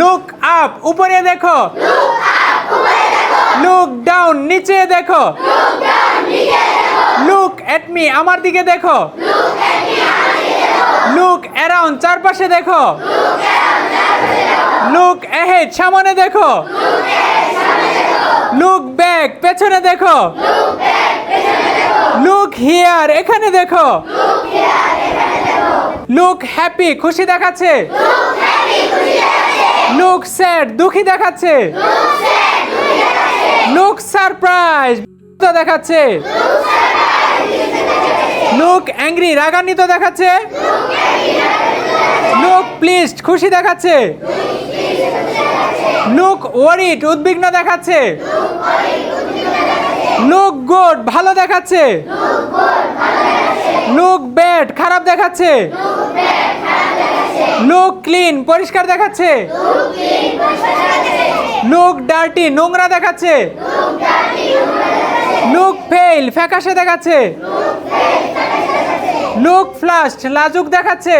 Look up উপরে দেখো। Look down নিচে দেখো। লুক এট মি আমার দিকে দেখো। লুক অ্যারাউন্ড চারপাশে দেখো। লুক এহেড সামনে দেখো। লুক ব্যাক পেছনে দেখো। লুক হিয়ার এখানে দেখো। লুক হ্যাপি খুশি দেখাচ্ছে। লুক স্যাড দুঃখী দেখাচ্ছে। লুক সারপ্রাইজ দেখাচ্ছে। লুক অ্যাংরি রাগান্বিত দেখাচ্ছে। লুক প্লিজড খুশি দেখাচ্ছে। লুক ওয়ারিড উদ্বিগ্ন দেখাচ্ছে। লুক গুড ভালো দেখাচ্ছে। লুক ব্যাড খারাপ দেখাচ্ছে। লুক ক্লিন পরিষ্কার দেখাচ্ছে। লুক ডার্টি নোংরা দেখাচ্ছে। লুক ফেল ফ্যাকাশে দেখাচ্ছে। লুক ফ্লাস্ট লাজুক দেখাচ্ছে।